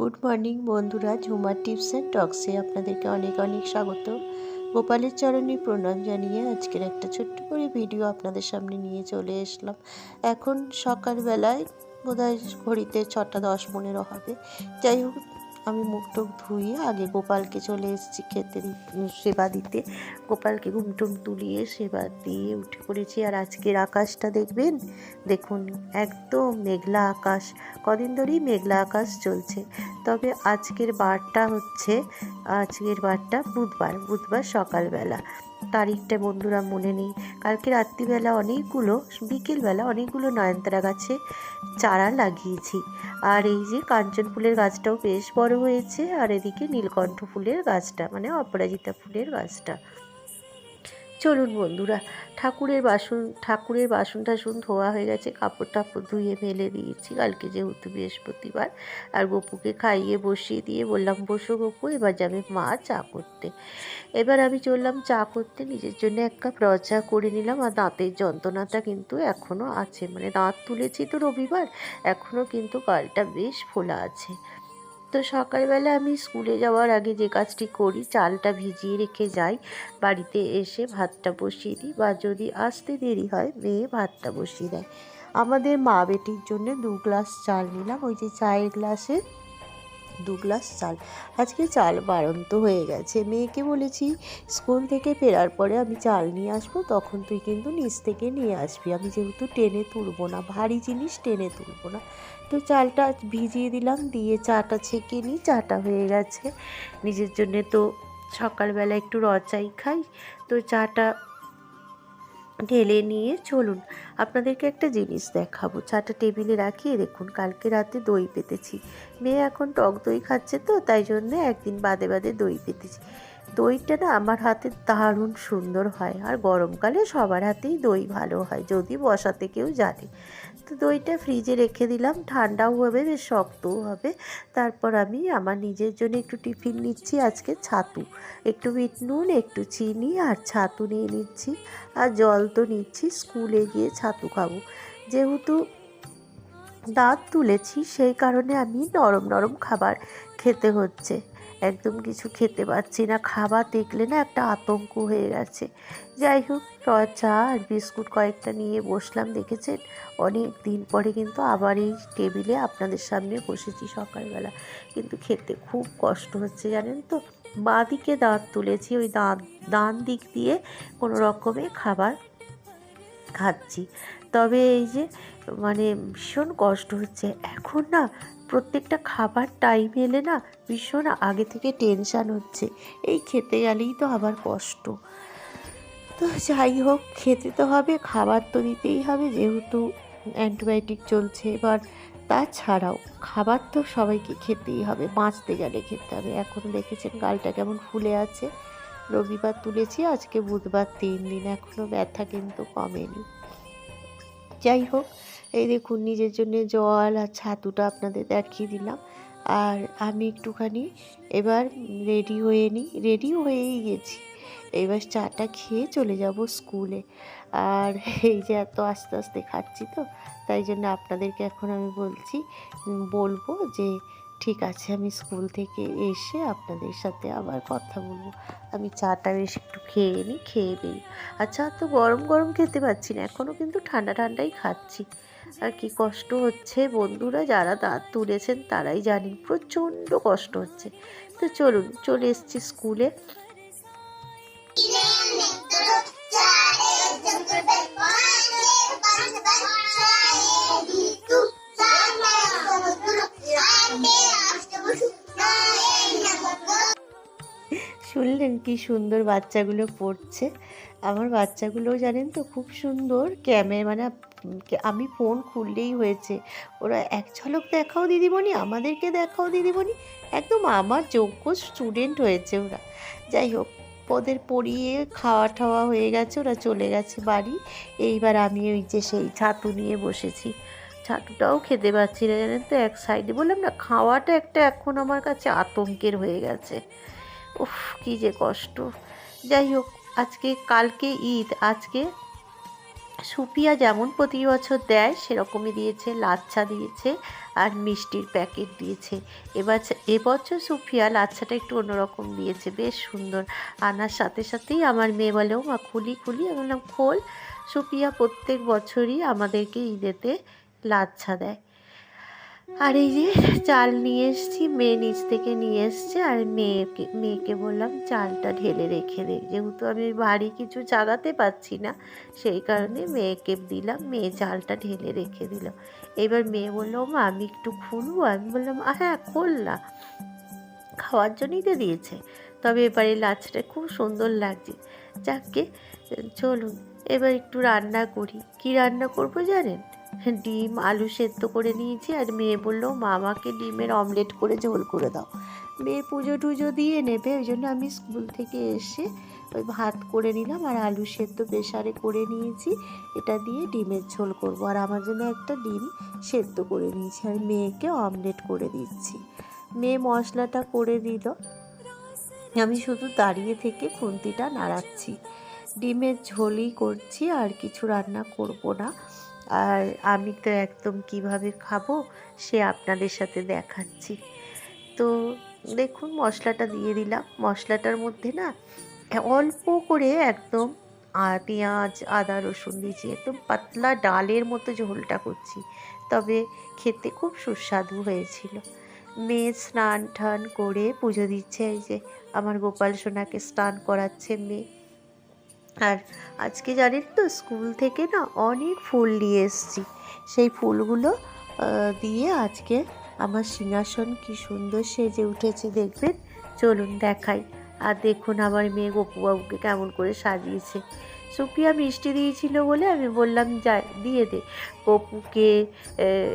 Good morning বন্ধুরা, ঝুমার tips and টক্সে আপনাদেরকে অনেক অনেক স্বাগত। গোপালের চরণে প্রণাম জানিয়ে আজকের একটা ছোট্ট করে ভিডিও আপনাদের সামনে নিয়ে চলে এসলাম। এখন সকালবেলায় বোধ হয় ঘড়িতে ছটা দশ পনেরো হবে। যাই হোক আমি মুখ টুক ধুয়ে আগে গোপালকে চলে এসেছি খেতে সেবা দিতে। গোপালকে ঘুম টুম তুলিয়ে সেবা দিয়ে উঠে পড়েছি। আর আজকের আকাশটা দেখবেন? দেখুন, একদম মেঘলা আকাশ। কদিন ধরেই মেঘলা আকাশ চলছে। তবে আজকের বারটা হচ্ছে, আজকের বারটা বুধবার। বুধবার সকালবেলা। তারিখটা বন্ধুরা মনে নেই। কালকে রাত্রিবেলা অনেকগুলো, বিকেলবেলা অনেকগুলো নয়নতারা গাছে চারা লাগিয়েছি। আর এই যে কাঞ্চন ফুলের গাছটাও বেশ বড় হয়েছে, আর এদিকে নীলকণ্ঠ ফুলের গাছটা মানে অপরাজিতা ফুলের গাছটা। চলুন বন্ধুরা, ঠাকুরের বাসন ঠাকুরের বাসন টাসন ধোয়া হয়ে গেছে, কাপড় টাপড় ধুয়ে মেলে দিয়েছি। কালকে যেহেতু বৃহস্পতিবার, আর গপুকে খাইয়ে বসিয়ে দিয়ে বললাম, বসো গপু, এবার যাবে মা চা করতে। এবার আমি চললাম চা করতে, নিজের জন্য এক কাপ র চা করে নিলাম, আর দাঁতের যন্ত্রণাটা কিন্তু এখনও আছে। মানে দাঁত তুলেছি তো রবিবার এখনও কিন্তু গালটা বেশ ফোলা আছে। তো সকালবেলা আমি স্কুলে যাওয়ার আগে যে কাজটি করি, চালটা ভিজিয়ে রেখে যাই। বাড়িতে এসে ভাতটা বসিয়ে দিই বা যদি আসতে দেরি হয়, মেয়ে ভাতটা বসিয়ে দেয়। আমাদের মা বেটির জন্য দু গ্লাস চাল নিলাম। ওই যে চায়ের গ্লাসে দু গ্লাস চাল। আজকে চাল বাড়ন্ত হয়ে গেছে। মেয়েকে বলেছি, স্কুল থেকে ফেরার পরে আমি চাল নিয়ে আসব, তখন তুই কিন্তু নিচ থেকে নিয়ে আসবি। আমি যেহেতু টেনে তুলবো না, ভারী জিনিস টেনে তুলবো না। তো চালটা ভিজিয়ে দিলাম, দিয়ে চাটা ছেঁকে নিই চাটা হয়ে গেছে। নিজের জন্যে তো সকালবেলা একটু রচাই খাই। তো চাটা ঢেলে নিয়ে চলুন, আপনাদেরকে একটা জিনিস দেখাবো। চাটা টেবিলে রাখিয়ে দেখুন, কালকে রাতে দই পেতেছি। মেয়ে এখন টক দই খাচ্ছে তো, তাই জন্য একদিন বাদে বাদে দই পেতেছি। দইটা না আমার হাতে দারুণ সুন্দর হয়। আর গরমকালে সবার হাতেই দই ভালো হয়, যদি বসাতে কেউ জানে। তো দইটা ফ্রিজে রেখে দিলাম, ঠান্ডাও হবে, বেশ শক্তও হবে। তারপর আমি আমার নিজের জন্য একটু টিফিন নিচ্ছি আজকে ছাতু। একটু বিট নুন, একটু চিনি আর ছাতু নিয়ে নিচ্ছি। আর জল তো নিচ্ছি, স্কুলে গিয়ে ছাতু খাব। যেহেতু দাঁত তুলেছি, সেই কারণে আমি নরম নরম খাবার খেতে হচ্ছে। একদম কিছু খেতে পারছি না। খাবার দেখলে না একটা আতঙ্ক হয়ে গেছে। যাই হোক চা আর বিস্কুট কয়েকটা নিয়ে বসলাম, দেখেছেন? অনেক দিন পরে কিন্তু আবার এই টেবিলে আপনাদের সামনে বসেছি সকালবেলা। কিন্তু খেতে খুব কষ্ট হচ্ছে, জানেন তো? বাঁ দিকে দাঁত তুলেছি, ওই দাঁত, ডান দিক দিয়ে কোনো রকমে খাবার খাচ্ছি। তবে এই যে মানে ভীষণ কষ্ট হচ্ছে। এখন না প্রত্যেকটা খাবার টাইম এলে না ভীষণ আগে থেকে টেনশান হচ্ছে। এই খেতে গেলেই তো আবার কষ্ট। তো যাই হোক, খেতে তো হবে, খাবার তো দিতেই হবে যেহেতু অ্যান্টিবায়োটিক চলছে এবার। তাছাড়াও খাবার তো সবাইকে খেতেই হবে, বাঁচতে গেলে খেতে হবে। এখন দেখেছেন গালটা কেমন ফুলে আছে। রবিবার তুলেছি, আজকে বুধবার তিন দিন এখনও ব্যথা কিন্তু কমেনি। যাই হোক, এই দেখুন নিজের জন্য জল আর ছাতুটা আপনাদের দেখিয়ে দিলাম। আর আমি একটুখানি এবার রেডি হয়ে নিই রেডি হয়েই গেছি। এবার চাটা খেয়ে চলে যাব স্কুলে আর এই যে এত আস্তে আস্তে খাচ্ছি তো, তাই জন্য আপনাদেরকে এখন আমি বলছি, বলব যে ঠিক আছে, আমি স্কুল থেকে এসে আপনাদের সাথে আবার কথা বলব। আমি চাটা বেশ একটু খেয়ে নিই, খেয়ে দিই। আচ্ছা তো গরম গরম খেতে পাচ্ছি না এখনও কিন্তু ঠান্ডা ঠান্ডাই খাচ্ছি। আর কি কষ্ট হচ্ছে বন্ধুরা, যারা দাঁত তুলেছেন তারাই জানেন, প্রচণ্ড কষ্ট হচ্ছে। তো চলুন, চলে এসেছি স্কুলে। কি সুন্দর বাচ্চাগুলো পড়ছে। আমার বাচ্চাগুলোও জানেন তো খুব সুন্দর ক্যামেরা মানে আমি ফোন খুললেই হয়েছে। ওরা এক ঝলক দেখাও দিদিমণি, আমাদেরকে দেখাও দিদিমণি। একদম আমার যোগ্য স্টুডেন্ট হয়েছে ওরা। যাই হোক, ওদের পড়িয়ে খাওয়া ঠাওয়া হয়ে গেছে, ওরা চলে গেছে বাড়ি। এইবার আমি ওই যে সেই ছাতু নিয়ে বসেছি। ছাতুটাও খেতে পারছি না জানেন তো, এক সাইডে বললাম না, খাওয়াটা একটা এখন আমার কাছে আতঙ্কের হয়ে গেছে। উফ, কী যে কষ্ট। যাই হোক, আজকে, কালকে ঈদ, আজকে সুপিয়া যেমন প্রতি বছর দেয়, সেরকমই দিয়েছে, লাচ্ছা দিয়েছে আর মিষ্টির প্যাকেট দিয়েছে। এবার এবছর সুফিয়া লাচ্ছাটা একটু অন্যরকম দিয়েছে, বেশ সুন্দর। আনার সাথে সাথেই আমার মেয়ে বলেও মা খুলি খুলি। আমি বললাম, খোল। সুপিয়া প্রত্যেক বছরই আমাদেরকে ঈদেতে লাচ্ছা দেয়। আর এই যে চাল নিয়ে এসছি, মেয়ে নিচ থেকে নিয়ে এসছে আর মেয়েকে মেয়েকে বললাম চালটা ঢেলে রেখে দে। যেহেতু আমি বাড়ি কিছু জাগাতে পারছি না, সেই কারণে মেয়েকে দিলাম, মেয়ে চালটা ঢেলে রেখে দিল। এবার মেয়ে বলল মা, আমি একটু খুলবো? আমি বললাম হ্যাঁ খোল না। খাওয়ার জন্যই তো দিয়েছে। তবে এবারে লাচটা খুব সুন্দর লাগছে। যাকে চলুন, এবার একটু রান্না করি। কি রান্না করব জানেন? ডিম, আলু সেদ্ধ করে নিয়েছি আর মেয়ে বলল, মামাকে ডিমের অমলেট করে ঝোল করে দাও। মেয়ে পুজো টুজো দিয়ে নেবে, ওই জন্য আমি স্কুল থেকে এসে ওই ভাত করে নিলাম আর আলু সেদ্ধ প্রেশারে করে নিয়েছি। এটা দিয়ে ডিমের ঝোল করব। আর আমার জন্য একটা ডিম সেদ্ধ করে নিয়েছি আর মেয়েকে অমলেট করে দিচ্ছি। মেয়ে মশলাটা করে দিল। আমি শুধু দাঁড়িয়ে থেকে খুন্তিটা নাড়াচ্ছি। ডিমের ঝোলই করছি, আর কিছু রান্না করব না। আর আমি তো একদম কীভাবে খাব সে আপনাদের সাথে দেখাচ্ছি। তো দেখুন, মশলাটা দিয়ে দিলাম। মশলাটার মধ্যে না অল্প করে একদম পেঁয়াজ, আদা, রসুন দিয়েছি। একদম পাতলা ডালের মতো ঝোলটা করছি। তবে খেতে খুব সুস্বাদু হয়েছিল। মেয়ে স্নান টান করে পুজো দিচ্ছে। এই যে আমার গোপাল সোনাকে স্নান করাচ্ছে মেয়ে। আর আজকে জানেন তো স্কুল থেকে না অনেক ফুল নিয়ে এসেছি। সেই ফুলগুলো দিয়ে আজকে আমার সিংহাসন কি সুন্দর সেজে উঠেছে দেখবেন? চলুন দেখাই। আর দেখুন আমার মেয়ে গপুবাবুকে কেমন করে সাজিয়েছে। সুপিয়া মিষ্টি দিয়েছিল বলে আমি বললাম, যা, দিয়ে দে। গপুকে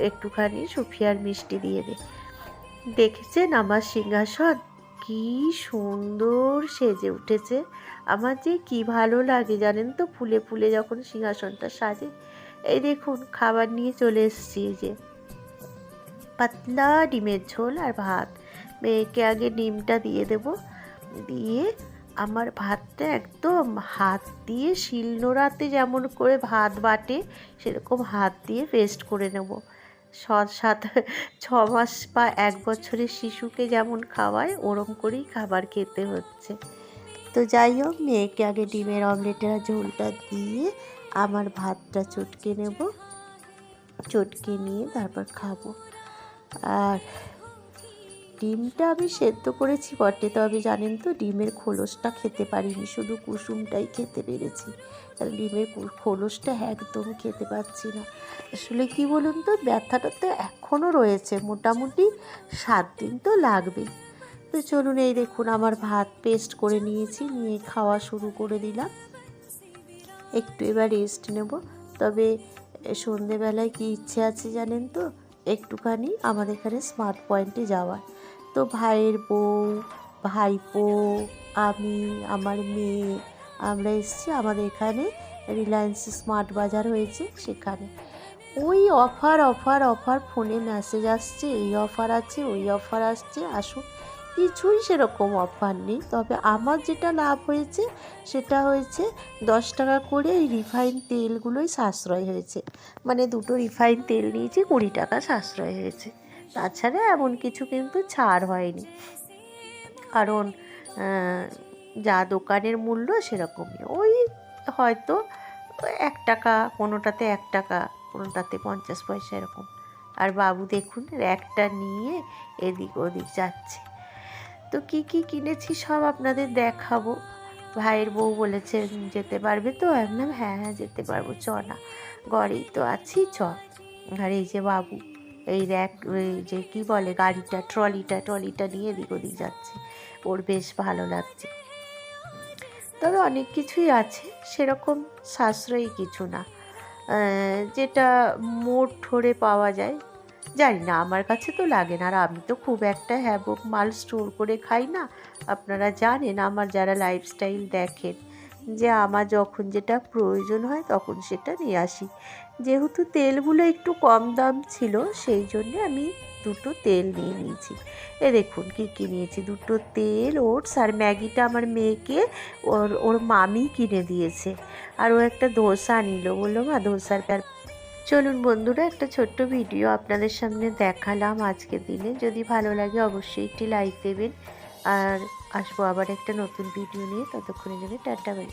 একটুখানি সুফিয়ার মিষ্টি দিয়ে দে। দেখেছেন আমার সিংহাসন? কি সুন্দর সেজে উঠেছে। আমার যে কি ভালো লাগে জানেন তো? ফুলে ফুলে যখন সিংহাসনটা সাজে। এই দেখুন, খাবার নিয়ে চলে এসছি যে। পাতলা ডিমের ঝোল আর ভাত। মেয়েকে আগে ডিমটা দিয়ে দেব। দিয়ে আমার ভাতটা একদম হাত দিয়ে শিলনোড়াতে যেমন করে ভাত বাটে, সেরকম হাত দিয়ে পেস্ট করে নেব। সাত ছ মাস বা এক বছরের শিশুকে যেমন খাওয়ায়, ওরম করেই খাবার খেতে হচ্ছে। তো যাই হোক, মেয়েকে আগে ডিমের অমলেটের ঝোলটা দিয়ে আমার ভাতটা চটকে নেব। চটকে নিয়ে তারপর খাব। আর ডিমটা আমি সেদ্ধ করেছি, বটে। তবে জানেন তো, ডিমের খোলসটা খেতে পারিনি, শুধু কুসুমটাই খেতে পেরেছি। কারণ ডিমের খোলসটা একদম খেতে পাচ্ছি না। আসলে কি বলুন তো, ব্যথাটা তো এখনও রয়েছে, মোটামুটি সাত দিন তো লাগবেই তো চলুন এই দেখুন, আমার ভাত পেস্ট করে নিয়েছি, নিয়ে খাওয়া শুরু করে দিলাম। একটু এবার রেস্ট নেব। তবে সন্ধেবেলায় কি ইচ্ছে আছে জানেন তো, একটুখানি আমাদের এখানে স্মার্ট পয়েন্টে যাওয়ার। তো ভাইয়ের বউ, ভাইপো, আমি, আমার মেয়ে আমরা এসেছি আমাদের এখানে রিলায়েন্স স্মার্ট বাজার হয়েছে সেখানে। ওই অফার অফার অফার ফোনে মেসেজ আসছে, এই অফার আছে, ওই অফার আসছে আসুন কিছুই সেরকম অফার নেই। তবে আমার যেটা লাভ হয়েছে, সেটা হয়েছে দশ টাকা করে এই রিফাইন তেলগুলোই সাশ্রয় হয়েছে। মানে দুটো রিফাইন তেল নিয়েছি, কুড়ি টাকা সাশ্রয় হয়েছে। তাছাড়া এমন কিছু কিন্তু ছাড় হয়নি। কারণ যা দোকানের মূল্য সেরকমই। ওই হয়তো এক টাকা, কোনোটাতে এক টাকা, কোনোটাতে পঞ্চাশ পয়সা এরকম। আর বাবু দেখুন র্যাকটা নিয়ে এদিক ওদিক যাচ্ছে। তো কি কি কিনেছি সব আপনাদের দেখাবো। ভাইয়ের বউ বলেছে, যেতে পারবে তো? একদম হ্যাঁ হ্যাঁ যেতে পারব, চ না। ঘরেই তো আছি, চ। আর এই যে বাবু, এই র্যাক যে কি বলে, গাড়িটা, ট্রলিটা ট্রলিটা নিয়ে এদিক ওদিক যাচ্ছে। ওর বেশ ভালো লাগছে। তবে অনেক কিছুই আছে, সেরকম সাশ্রয়ী কিছু না। যেটা মোট ধরে পাওয়া যায়, জানি না, আমার কাছে তো লাগে না। আর আমি তো খুব একটা হ্যাবক মাল স্টোর করে খাই না। আপনারা জানেন, আমার যারা লাইফস্টাইল দেখেন, যে আমার যখন যেটা প্রয়োজন হয়, তখন সেটা নিয়ে আসি। যেহেতু তেলগুলো একটু কম দাম ছিল, সেই জন্যে আমি দুটো তেল নিয়ে নিয়েছি। এ দেখুন কী কী নিয়েছি? দুটো তেল, ওটস আর ম্যাগিটা আমার মেয়েকে ওর ওর মামি কিনে দিয়েছে। আর ও একটা ধোসা নিল। বলল, মা, ধোসার প্যার চলুন বন্ধুরা, একটা ছোট্ট ভিডিও আপনাদের সামনে দেখালাম আজকের দিনে। যদি ভালো লাগে অবশ্যই একটি লাইক দেবেন। আর আসব আবার একটা নতুন ভিডিও নিয়ে। ততক্ষণের জন্য টাটা, বাই